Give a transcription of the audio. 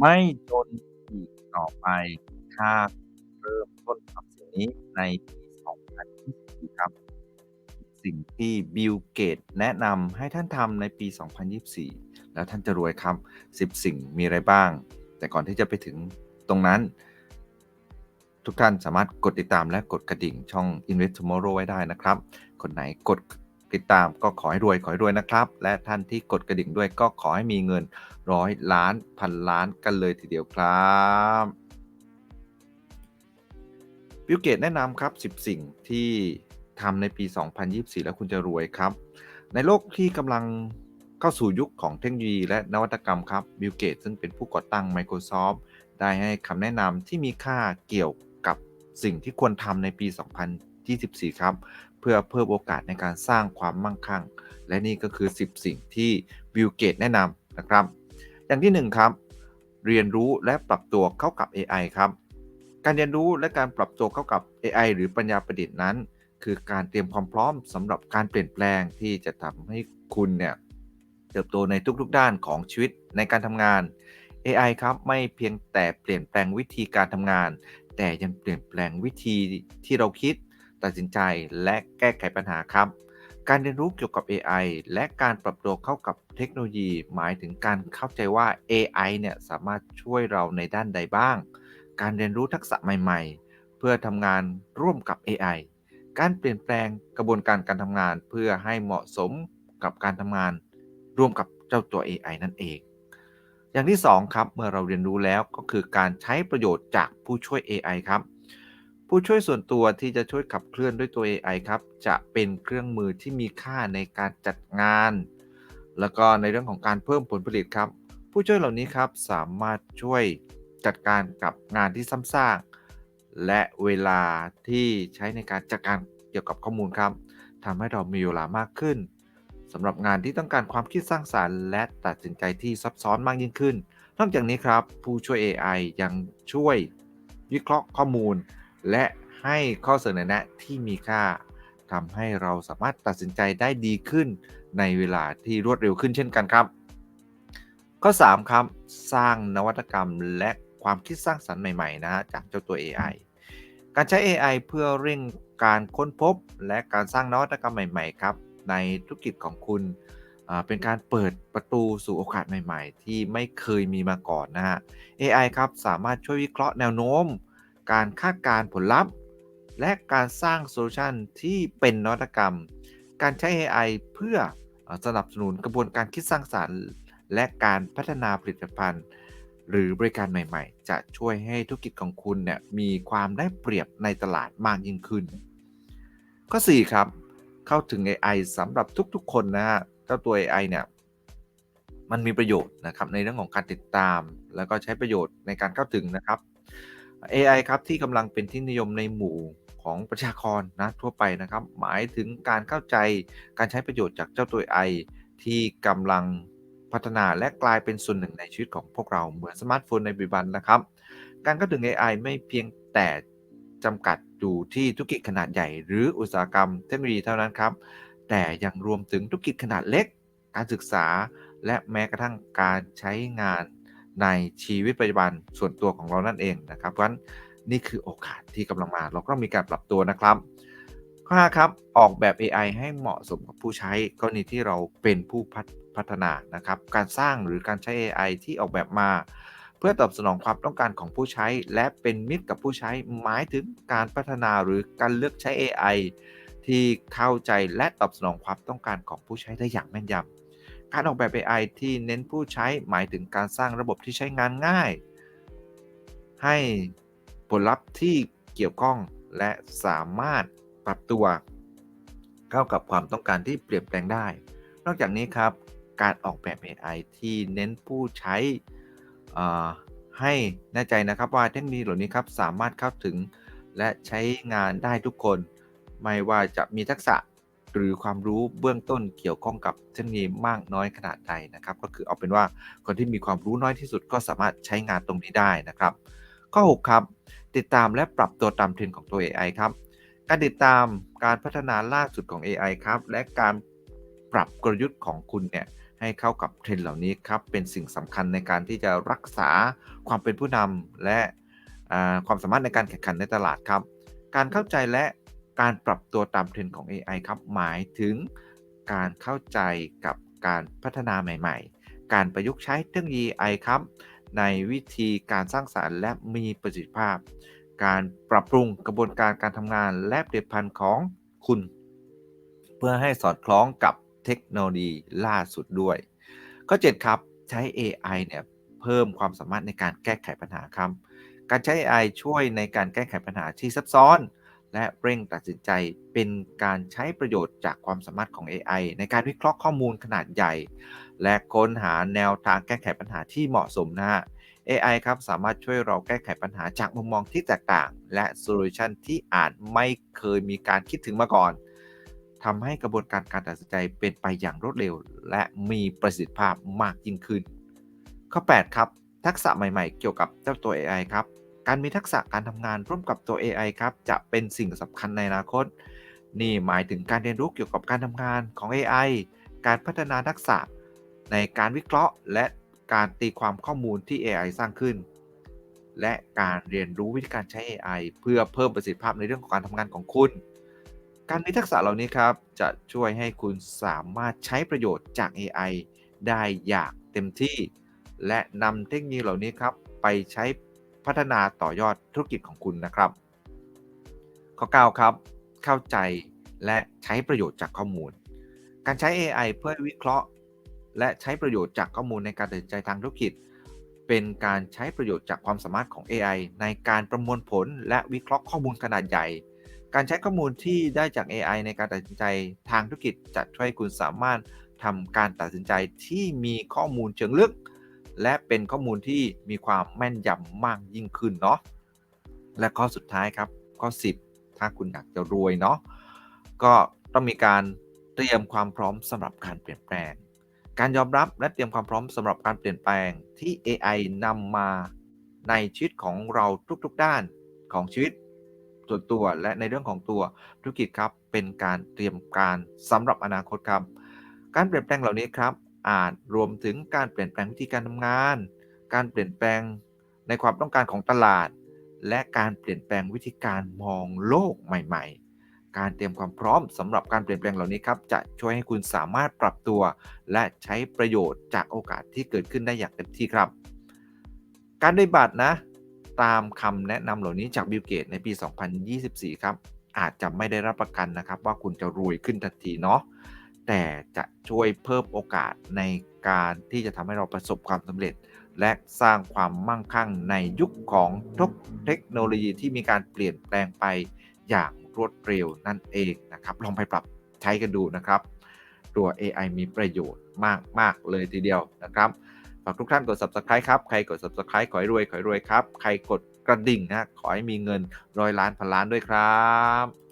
ไม่จนอีกต่อไปถ้าเริ่มต้นทำสิ่งนี้ในปี 2024 ครับ สิ่งที่บิลเกตแนะนำให้ท่านทำในปี 2024 แล้วท่านจะรวยครับ 10 สิ่งมีอะไรบ้าง แต่ก่อนที่จะไปถึงตรงนั้น ทุกท่านสามารถกดติดตามและกดกระดิ่งช่อง Invest Tomorrow ไว้ได้นะครับ คนไหนกด ติดตามก็ขอให้รวยขอให้รวยนะครับ และท่านที่กดกระดิ่งด้วยก็ขอให้มีเงินร้อยล้านพันล้านกันเลยทีเดียวครับบิลเกตแนะนำครับ 10 สิ่งที่ทำในปี 2024 แล้วคุณจะรวยครับ ในโลกที่กำลังเข้าสู่ยุคของเทคโนโลยีและนวัตกรรมครับบิลเกตซึ่งเป็นผู้ก่อตั้ง Microsoft ได้ให้คำแนะนำที่มีค่าเกี่ยวกับสิ่งที่ควรทำในปี 2024 ครับ เพื่อเพิ่มโอกาสในการสร้างความมั่งคั่ง และนี่ก็คือ 10 สิ่งที่บิลเกตแนะนำนะครับ อย่างที่ 1 ครับ เรียนรู้และปรับตัวเข้ากับ AI ครับ การเรียนรู้และการปรับตัวเข้ากับ AI หรือปัญญาประดิษฐ์นั้น คือการเตรียมความพร้อมสำหรับการเปลี่ยนแปลงที่จะทำให้คุณเนี่ยเติบโตในทุกๆด้านของชีวิตในการทำงาน AI ครับไม่เพียงแต่เปลี่ยนแปลงวิธีการทำงาน แต่ยังเปลี่ยนแปลงวิธีที่เราคิด ตัดสินใจและแก้ไขปัญหาครับ การเรียนรู้เกี่ยวกับ AI และการปรับตัวเข้ากับเทคโนโลยี หมายถึงการเข้าใจว่า AI เนี่ยสามารถช่วยเราในด้านใดบ้าง การเรียนรู้ทักษะใหม่ ๆ เพื่อทำงานร่วมกับ AI การเปลี่ยนแปลงกระบวนการการทำงานเพื่อให้เหมาะสมกับการทำงาน ร่วมกับเจ้าตัว AI นั่นเอง อย่างที่ 2 ครับ เมื่อเราเรียนรู้แล้วก็คือการใช้ประโยชน์จากผู้ช่วย AI ครับ ผู้ช่วยส่วนตัวที่จะช่วยขับเคลื่อนด้วยตัว AI ครับ จะเป็นเครื่องมือที่มีค่าในการจัดงาน แล้วก็ในเรื่องของการเพิ่มผลผลิตครับ ผู้ช่วยเหล่านี้ครับสามารถช่วยจัดการกับงานที่ซ้ำซากและเวลาที่ใช้ในการจัดการเกี่ยวกับข้อมูลครับทำให้เรามีเวลามากขึ้นสำหรับงานที่ต้องการความคิดสร้างสารรค์ และตัดสินใจที่ซับซ้อนมากยิ่งขึ้น นอกจากนี้ครับ ผู้ช่วย AI ยังช่วยวิเคราะห์ข้อมูล และให้ข้อเสนอแนะที่มีค่าทำให้เราสามารถตัดสินใจได้ดีขึ้นในเวลาที่รวดเร็วขึ้นเช่นกันครับ ข้อ 3 ครับ สร้างนวัตกรรมและความคิดสร้างสรรค์ใหม่ๆนะฮะจากเจ้าตัว AI การใช้ AI เพื่อเร่งการค้นพบและการสร้างนวัตกรรมใหม่ๆครับ ในธุรกิจของคุณเป็นการเปิดประตูสู่โอกาสใหม่ ๆ ที่ไม่เคยมีมาก่อนนะฮะ AI ครับสามารถช่วยวิเคราะห์แนวโน้ม การคาดการผลลัพธ์ และการสร้างโซลูชันที่เป็นนวัตกรรม การใช้ AI เพื่อสนับสนุนกระบวนการคิดสร้างสารรค์ และการพัฒนาผลิตภัณฑ์ หรือบริการใหม่ๆ จะช่วยให้ธุรกิจของคุณเนี่ยมีความได้เปรียบในตลาดมากยิ่งขึ้น ข้อ 4 ครับ เข้าถึง AI สำหรับทุกๆ คนนะฮะเจ้าตัว AI เนี่ยมันมีประโยชน์นะครับในเรื่องของการติดตาม แล้วก็ใช้ประโยชน์ในการเข้าถึงนะครับ AI ครับที่กำลังเป็นที่นิยมในหมู่ของประชากรนะทั่วไปนะครับ หมายถึงการเข้าใจการใช้ประโยชน์จากเจ้าตัว AI ที่กำลังพัฒนาและกลายเป็นส่วนหนึ่งในชีวิตของพวกเราเหมือนสมาร์ทโฟนในปัจจุบันนะครับ การเข้าถึง AI ไม่เพียงแต่จำกัดอยู่ที่ธุรกิจขนาดใหญ่ หรืออุตสาหกรรมเทคโนโลยีเท่านั้นครับ แต่ยังรวมถึงธุรกิจขนาดเล็ก การศึกษา และแม้กระทั่งการใช้งาน ในชีวิตปัจจุบันส่วนตัวของเรานั่นเองนะครับเพราะฉะนั้นนี่คือโอกาสที่กำลังมา เราก็ต้องมีการปรับตัวนะครับข้อ5ครับออกแบบ AI ให้เหมาะสมกับผู้ใช้กรณีที่เราเป็นผู้พัฒนานะครับ การสร้างหรือการใช้ AI ที่ออกแบบมา เพื่อตอบสนองความต้องการของผู้ใช้ และเป็นมิตรกับผู้ใช้หมายถึงการพัฒนาหรือการเลือกใช้ AI ที่เข้าใจและตอบสนองความต้องการของผู้ใช้ได้อย่างแม่นยำ การออกแบบ AI ที่เน้นผู้ใช้หมายถึงการสร้างระบบที่ใช้งานง่าย ให้ผลลัพธ์ที่เกี่ยวข้องและสามารถปรับตัว เข้ากับความต้องการที่เปลี่ยนแปลงได้ นอกจากนี้ครับ การออกแบบ AI ที่เน้นผู้ใช้ให้แน่ใจนะครับว่าเทคโนโลยีเหล่านี้ครับสามารถเข้าถึงและใช้งานได้ทุกคน ไม่ว่าจะมีทักษะ หรือความรู้เบื้องต้นเกี่ยวข้องกับเทคโนโลยีมากน้อยขนาดใดนะครับ ก็คือเอาเป็นว่าคนที่มีความรู้น้อยที่สุดก็สามารถใช้งานตรงนี้ได้นะครับ ข้อ 6 ครับ ติดตามและปรับตัวตามเทรนด์ของตัว AI ครับ การติดตามการพัฒนาล่าสุดของ AI ครับ และการปรับกลยุทธ์ของคุณเนี่ยให้เข้ากับเทรนด์เหล่านี้ครับ เป็นสิ่งสำคัญในการที่จะรักษาความเป็นผู้นำและความสามารถในการแข่งขันในตลาดครับ การเข้าใจและ การปรับตัวตามเทรนด์ของ AI ครับ หมายถึงการเข้าใจกับการพัฒนาใหม่ ๆ การประยุกต์ใช้เทคโนโลยี AI ครับ ในวิธีการสร้างสารรค์และมีประสิทธิภาพ การปรับปรุงกระบวนการการทำงานและผลิตภัณฑ์ของคุณ เพื่อให้สอดคล้องกับเทคโนโลยีล่าสุดด้วยข้อ7ครับใช้ AI เนี่ยเพิ่มความสามารถในการแก้ไขปัญหาครับ การใช้ AI ช่วยในการแก้ไขปัญหาที่ซับซ้อน และเร่งตัดสินใจเป็นการใช้ประโยชน์จากความสามารถของ AI ในการวิเคราะห์ข้อมูลขนาดใหญ่ และค้นหาแนวทางแก้ไขปัญหาที่เหมาะสมนะฮะ AI ครับสามารถช่วยเราแก้ไขปัญหาจากมุมมองที่แตกต่าง และโซลูชันที่อาจไม่เคยมีการคิดถึงมาก่อนทำให้กระบวนการการตัดสินใจเป็นไปอย่างรวดเร็ว และมีประสิทธิภาพมากยิ่งขึ้น ข้อ 8 ครับ ทักษะใหม่ๆ เกี่ยวกับเจ้าตัว AI ครับ การมีทักษะการทำงานร่วมกับตัว AI ครับจะเป็นสิ่งสำคัญในอนาคต นี่หมายถึงการเรียนรู้เกี่ยวกับการทำงานของ AI การพัฒนาทักษะในการวิเคราะห์ และการตีความข้อมูลที่ AI สร้างขึ้น และการเรียนรู้วิธีการใช้ AI เพื่อเพิ่มประสิทธิภาพในเรื่องของการทำงานของคุณ การมีทักษะเหล่านี้ครับจะช่วยให้คุณสามารถใช้ประโยชน์จาก AI ได้อย่างเต็มที่ และนำเทคโนโลยีเหล่านี้ครับไปใช้ พัฒนาต่อยอดธุรกิจของคุณนะครับ ข้อ 9 ครับ เข้าใจและใช้ประโยชน์จากข้อมูล การใช้ AI เพื่อวิเคราะห์ และใช้ประโยชน์จากข้อมูลในการตัดสินใจทางธุรกิจ เป็นการใช้ประโยชน์จากความสามารถของ AI ในการประมวลผลและวิเคราะห์ข้อมูลขนาดใหญ่ การใช้ข้อมูลที่ได้จาก AI ในการตัดสินใจทางธุรกิจจะช่วยคุณสามารถทำการตัดสินใจที่มีข้อมูลเชิงลึก และเป็นข้อมูลที่มีความแม่นยำมากยิ่งขึ้นเนาะและข้อสุดท้ายครับข้อ 10 ถ้าคุณอยากจะรวยเนาะก็ต้องมีการเตรียมความพร้อมสำหรับการเปลี่ยนแปลง การยอมรับและเตรียมความพร้อมสำหรับการเปลี่ยนแปลงที่ AI นำมาในชีวิตของเราทุกๆด้านของชีวิตส่วนตัวและในเรื่องของตัวธุรกิจครับเป็นการเตรียมการสำหรับอนาคตครับ การเปลี่ยนแปลงเหล่านี้ครับ อาจรวมถึงการเปลี่ยนแปลงวิธีการทำงาน การเปลี่ยนแปลงในความต้องการของตลาด และการเปลี่ยนแปลงวิธีการมองโลกใหม่ ๆ การเตรียมความพร้อมสำหรับการเปลี่ยนแปลงเหล่านี้ครับ จะช่วยให้คุณสามารถปรับตัว และใช้ประโยชน์จากโอกาสที่เกิดขึ้นได้อย่างเต็มที่ครับ การปฏิบัตินะ ตามคำแนะนำเหล่านี้จากบิลเกตในปี 2024 ครับอาจจะไม่ได้รับประกันนะครับว่าคุณจะรวยขึ้นทันทีเนาะ แต่จะช่วยเพิ่มโอกาสในการที่จะทำให้เราประสบความสำเร็จ และสร้างความมั่งคั่งในยุคของทุกเทคโนโลยีที่มีการเปลี่ยนแปลงไปอย่างรวดเร็วนั่นเองนะครับ ลองไปปรับใช้กันดูนะครับ ตัว AI มีประโยชน์มากมากเลยทีเดียวนะครับฝากทุกท่านกด subscribe ครับ ใครกด subscribe ขอให้รวย ขอให้รวยครับ ใครกดกระดิ่งนะ ขอให้มีเงินร้อยล้านพันล้านด้วยครับ